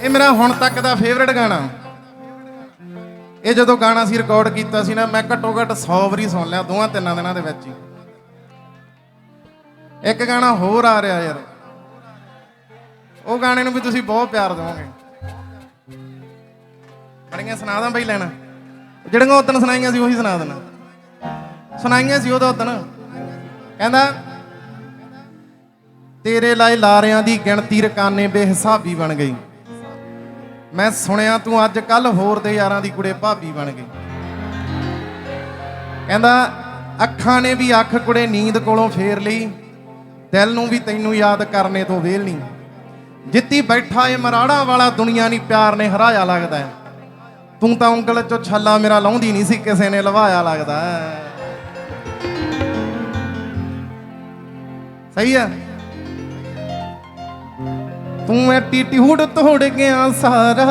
ਇਹ ਮੇਰਾ ਹੁਣ ਤੱਕ ਦਾ ਫੇਵਰਿਟ ਗਾਣਾ। ਇਹ ਜਦੋਂ ਗਾਣਾ ਸੀ ਰਿਕਾਰਡ ਕੀਤਾ ਸੀ ਨਾ, ਮੈਂ ਘੱਟੋ ਘੱਟ 100 ਵਾਰੀ ਸੁਣ ਲਿਆ ਦੋਵਾਂ ਤਿੰਨਾਂ ਦਿਨਾਂ ਦੇ ਵਿੱਚ ਹੀ। ਇੱਕ ਗਾਣਾ ਹੋਰ ਆ ਰਿਹਾ ਯਾਰ। ਉਹ ਗਾਣੇ ਨੂੰ ਵੀ ਤੁਸੀਂ ਬਹੁਤ ਪਿਆਰ ਦਿਓਗੇ। ਬੜੀਆਂ ਸੁਣਾ ਦਾਂ ਬਈ ਲੈਣਾ। ਜਿਹੜੀਆਂ ਉਦੋਂ ਸੁਣਾਈਆਂ ਸੀ, ਉਹੀ ਸੁਣਾ ਦੇਣਾ। ਸੁਣਾਈਆਂ ਸੀ ਉਹਦਾ ਉਦੋਂ ਕਹਿੰਦਾ, ਤੇਰੇ ਲਾਏ ਲਾਰਿਆਂ ਦੀ ਗਿਣਤੀ ਰਕਾਨੇ ਬੇਹਿਸਾਬੀ ਬਣ ਗਈ। ਮੈਂ ਸੁਣਿਆ ਤੂੰ ਅੱਜ ਕੱਲ ਹੋਰ ਦੇ ਯਾਰਾਂ ਦੀ ਕੁੜੇ ਭਾਬੀ ਬਣ ਗਈ। ਕਹਿੰਦਾ, ਅੱਖਾਂ ਨੇ ਵੀ ਅੱਖ ਕੁੜੇ ਨੀਂਦ ਕੋਲੋਂ ਫੇਰ ਲਈ, ਦਿਲ ਨੂੰ ਵੀ ਤੈਨੂੰ ਯਾਦ ਕਰਨੇ ਤੋਂ ਵੇਲ ਨਹੀਂ। ਜਿੱਤੀ ਬੈਠਾ ਏ ਮਰਾੜਾ ਵਾਲਾ, ਦੁਨੀਆ ਨਹੀਂ ਪਿਆਰ ਨੇ ਹਰਾਇਆ ਲੱਗਦਾ ਤੂੰ ਤਾਂ ਉਂਗਲ ਚੋਂ ਛੱਲਾ ਮੇਰਾ ਲਾਉਂਦੀ ਨਹੀਂ ਸੀ, ਕਿਸੇ ਨੇ ਲਵਾਇਆ ਲੱਗਦਾ ਸਹੀ ਆ ਤੂੰ ਐਟੀਟਿਊਡ ਤੋੜ ਗਿਆ ਸਾਰਾ।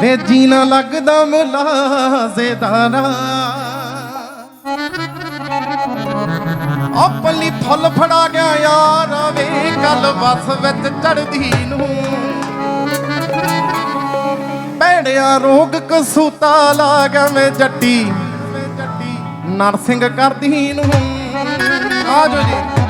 ਵੇ ਜੀਣਾ ਲੱਗਦਾ ਮੁਲਾਜ਼ੇਦਾਰਾ ਆਪਲੀ ਫੁੱਲ ਫੜਾ ਗਿਆ ਯਾਰ, ਵੇ ਕੱਲ ਬੱਸ ਵਿੱਚ ਚੜਦੀ ਨੂੰ। ਭੈੜਿਆ ਰੋਗ ਕਸੂਤਾ ਲਾ ਗਿਆ ਮੈਂ ਜੱਟੀ। ਨਰਸਿੰਗ ਕਰਦੀ ਨੂੰ। ਆਜੋ ਜੀ।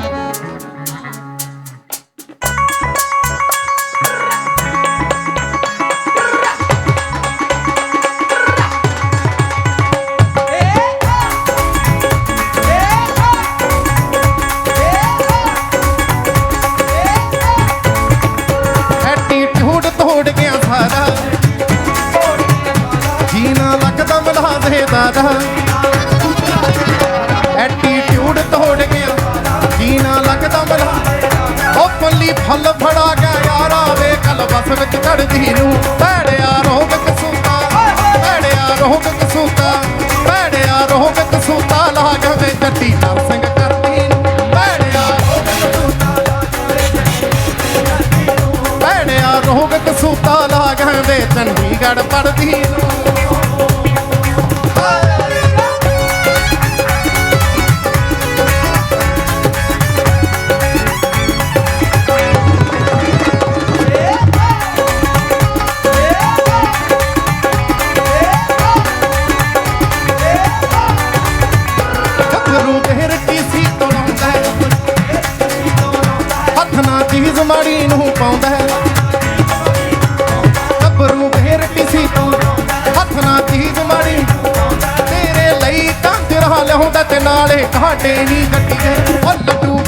ਦੇ ਐਟੀਟਿਊਡ ਤੋੜ ਗਿਆ ਜੀਣਾ ਲੱਗਦਾ ਮਲਾ ਉਹ ਪੱਲੀ ਫਲ ਫੜਾ ਗਿਆ ਯਾਰਾ ਵੇ ਕਲ ਬਸ ਵਿੱਚ ਚੜਦੀ ਨੂੰ। ਭੈੜਿਆ ਰੋਗ ਕਸੂਤਾ, ਭੈੜਿਆ ਰੋਗ ਕਸੂਤਾ, ਭੈੜਿਆ ਰੋਗ ਕਸੂਤਾ ਲਾਗਵੇ ਜੱਟੀ ਨਰਸਿੰਗ ਕਰਦੀ ਨੂੰ। ਭੈੜਿਆ ਰੋਗ ਕਸੂਤਾ ਭੈੜਿਆ ਰੋਗ ਕਸੂਤਾ ਲਾ ਚੰਡੀਗੜ੍ਹ ਪੜਦੀ ਨੂੰ। ਪਾਉਂਦਾ ਹੈ। ਗੱਭਰੂ ਦੇ ਰੱਟੀ ਸੀ ਹੱਥ ਨਾਲ ਚੀਜ਼ ਮਾੜੀ। ਤੇਰੇ ਲਈ ਕੰਜ ਰਹਾ ਲਿਆਉਂਦਾ ਤੇ ਨਾਲੇ ਕਾਟੇ ਨਹੀਂ ਗੱਡੀ ਦੇ। ਉਹ ਲੱਡੂ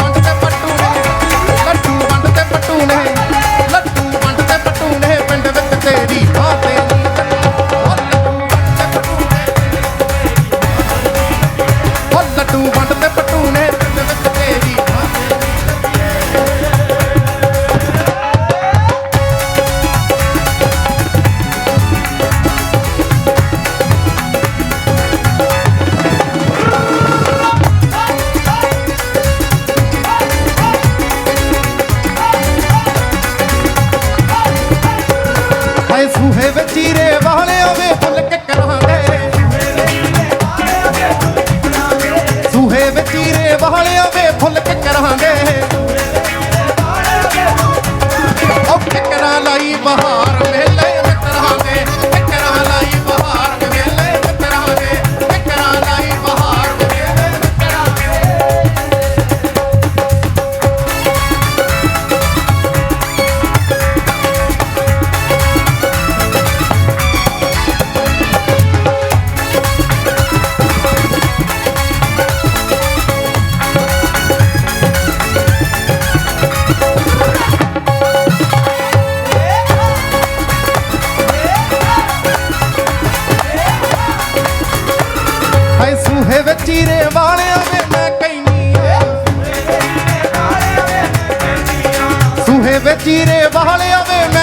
ਚੀਰੇ ਵਾਲਿਆਂ ਵੇ